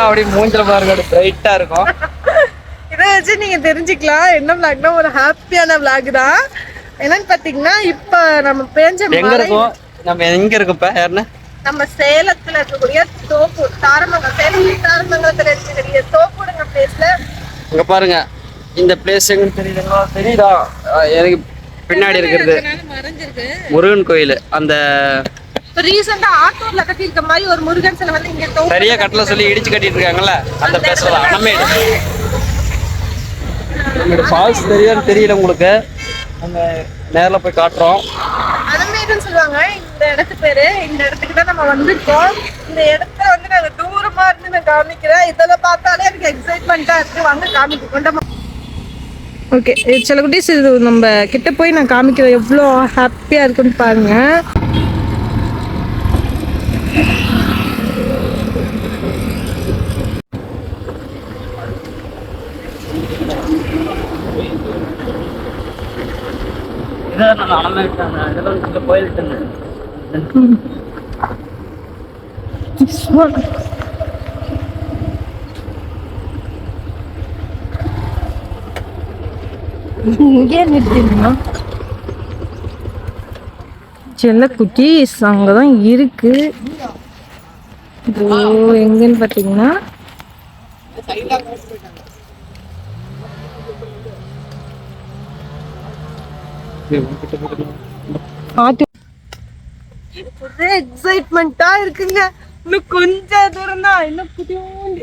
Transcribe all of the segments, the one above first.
அப்படி மூஞ்சில பாருங்க பிரைட்டா இருக்கும். இதை வச்சு நீங்க தெரிஞ்சுக்கலாம் என்ன பிளாக்னா ஒரு ஹாப்பியான பிளாக் தான். என்னன்னு பாத்தீங்கன்னா இப்ப நம்ம பேஞ்ச எங்க இருக்கோம்? நம்ம எங்க இருக்கோம் இப்ப? நம்ம சேலத்துல இருக்கக்கூடிய தோப்பூர் தாரமங்கலம் சேலம் தாரமங்கலத்துல இருக்கக்கூடிய தோப்பூருங்க பிளேஸ்ல இங்க பாருங்க இந்த பிளேஸ் எங்க தெரியுதுங்களா தெரியுதா? எனக்கு பின்னாடி இருக்கிறது. மறைஞ்சிருக்கு? முருகன் கோயில். அந்த ரீசெண்டா ஆத்தூர்ல கட்டியிருக்க மாதிரி ஒரு முருகன் சிலை வந்து இங்க தோப்பு பெரிய கட்டளை சொல்லி இடிச்சு கட்டிட்டு இருக்காங்கல்ல அந்த பிளேஸ்ல தான் அனமேடு அனமேடு ஃபால்ஸ் தெரியுதான்னு தெரியல உங்களுக்கு. நம்ம நேர்ல போய் காட்டுறோம். அனமேடுன்னு சொல்லுவாங்க. இந்த இடத்து பேரு. இந்த இடத்துக்கு தான் நம்ம வந்திருக்கோம். இந்த இடத்துல வந்து நாங்க தூரமா இருந்து நான் காமிக்கிறேன். இதெல்லாம் பார்த்தாலே எனக்கு எக்ஸைட்மெண்டா இருக்கு. வாங்க காமிக்க கொண்டமா ஓகே சில குட்டீஸ் இது நம்ம கிட்ட போய் நான் காமிக்கிறேன். எவ்வளோ ஹாப்பியா இருக்குன்னு பாருங்க. இதான் நான் அனமேடு இதெல்லாம் இந்த கோயில் இங்கே நிறுத்தினா செல்லக்குட்டீஸ் அங்கே தான் இருக்கு. ஓ எங்கன்னு பார்த்தீங்கன்னா ஒரே எக்ஸைட்மெண்ட்டா இருக்குங்க. இன்னும் கொஞ்சம் தூரம் தான் இன்னும் புதியோண்டு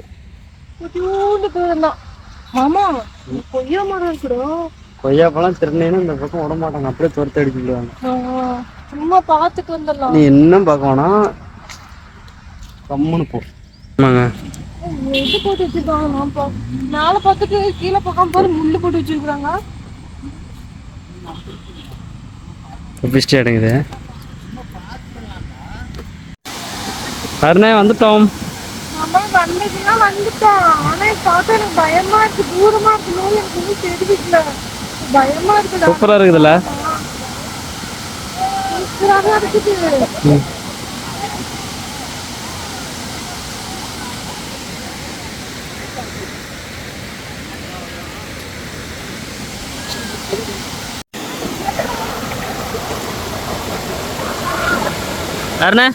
புதியோண்டு தூரம் தான் மாமா கொய்யா மரம் இருக்கிறோம் கொய்யா பழம் திருநீன்னு இந்த பக்கம் விட மாட்டாங்க. அப்படியே துரத்து அடிச்சு விடுவாங்க ஆ, சும்மா பார்த்துட்டு வந்துடலாம். நீ இன்னும் பார்க்க வேணாம் கம்முன்னு போ. ஆமாங்க. இது போட்டு வச்சிருக்காங்க நான் பா மேல பார்த்துட்டு கீழே பார்க்காம பாரு முள்ளு போட்டு வச்சிருக்காங்க பிஸ்டி அடங்குது. அருணே வந்துட்டோம். வந்துட்டான் ஆனா பார்த்தா எனக்கு பயமா இருக்கு தூரமா இருக்கணும் எனக்கு ஒன்றும் தெரிவிக்கல சூப்பரா இருக்குதுல்ல அருணே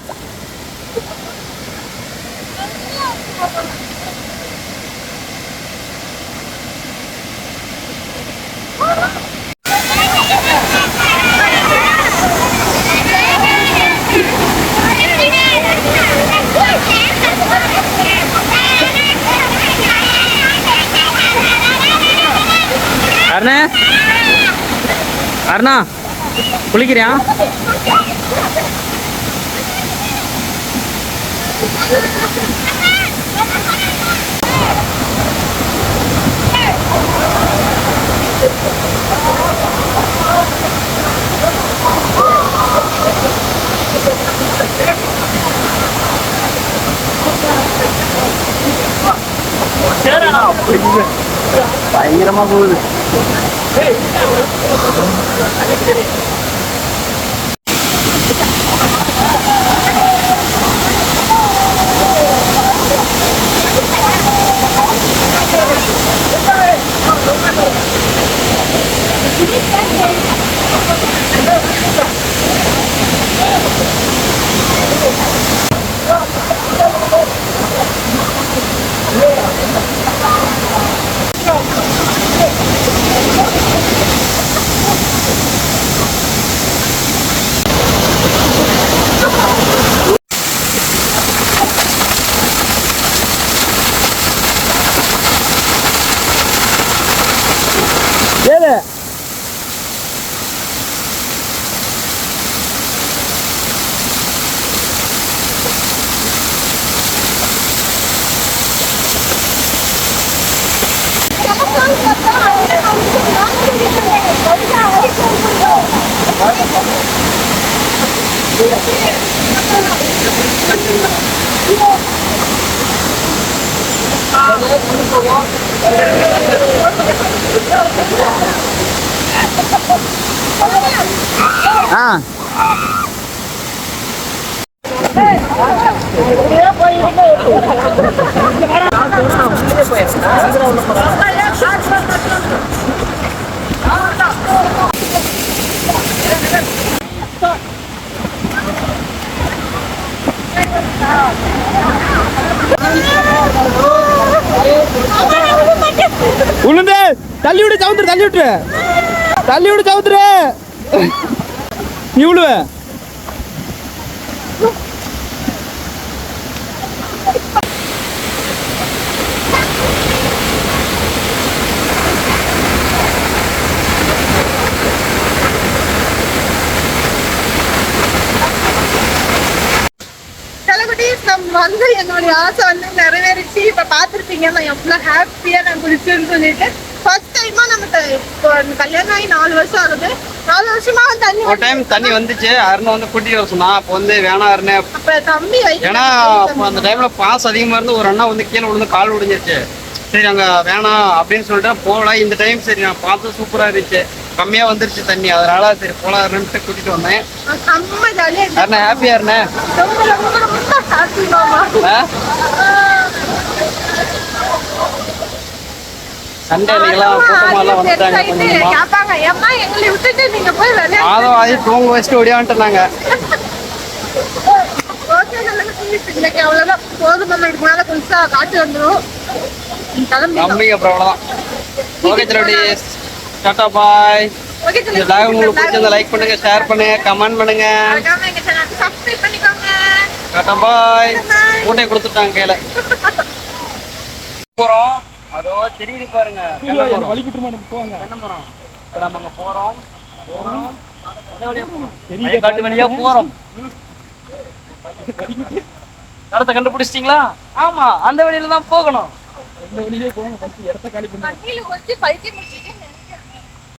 அருண. அருணா குளிக்கிறியா? பயங்கரமா போகுது Hey! ఆ Oh! தள்ளி விடு சவுந்தர் தள்ளி விட்டுரு. தள்ளி விடு சவுந்தர். இவ்வளவு நம்ம வந்து என்னுடைய ஆசை வந்து நிறைவேறிச்சு. இப்ப பாத்திருப்பீங்க நான் எவ்வளவு ஹாப்பியா நான் குளிச்சேன்னு சொல்லிட்டு. ஃபர்ஸ்ட் டைமா நம்ம இப்போ கல்யாணம் ஆகி நாலு வருஷம் ஆகுது. நாலு வருஷமா தண்ணி ஒரு டைம் தண்ணி வந்துச்சு. அருண் வந்து கூட்டிட்டு வர சொன்னா அப்போ வந்து வேணாம் அருணே. அப்ப தம்பி ஏன்னா அப்போ அந்த டைம்ல பாஸ் அதிகமா இருந்து ஒரு அண்ணா வந்து கீழே விழுந்து கால் உடைஞ்சிருச்சு சரி அங்க வேணாம் அப்படின்னு சொல்லிட்டு போகல. இந்த டைம் சரி நான் பார்த்து சூப்பரா இருந்துச்சு. கம்மியா வந்துருச்சு தண்ணி. அதனால சரி போலாம் அருண்ட்டு கூட்டிட்டு வந்தேன். செம்ம ஜாலியா இருந்துச்சு. அருணா ஹாப்பியா கேட்பாங்க ஏம்மா எங்களை விட்டுட்டு நீங்க போய் விளையாட ஆதி தூங்க வச்சுட்டு ஓடியான்ட்டு நாங்க ஓகே நல்லது இன்னைக்கு அவ்வளவுதான். போதும் நம்ம இதுக்கு மேல புதுசா காட்டு வந்துடும் நம்பிக்கை அப்புறம் அவ்வளோதான் ஓகே திருடி டாட்டா பாய். இந்த vlog உங்களுக்கு பிடிச்சிருந்தா லைக் பண்ணுங்க ஷேர் பண்ணுங்க கமெண்ட் பண்ணுங்க. Tata bye. மூட்டை கொடுத்துட்டாங்க கையில. போறோம். அதோ தெரியுது பாருங்க. தென்னை மரம். வலிக்கிட்டு போவாங்க தென்னை மரம். இப்ப நம்ம அங்க போறோம். போறோம். அதே வழியா போறோம். வழியா இடத்த கண்டுபிடிச்சிட்டீங்களா? ஆமா அந்த வழியில தான் போகணும். இந்த வழியிலே போவாங்க ஃபர்ஸ்ட் இடத்த காலி பண்ணி.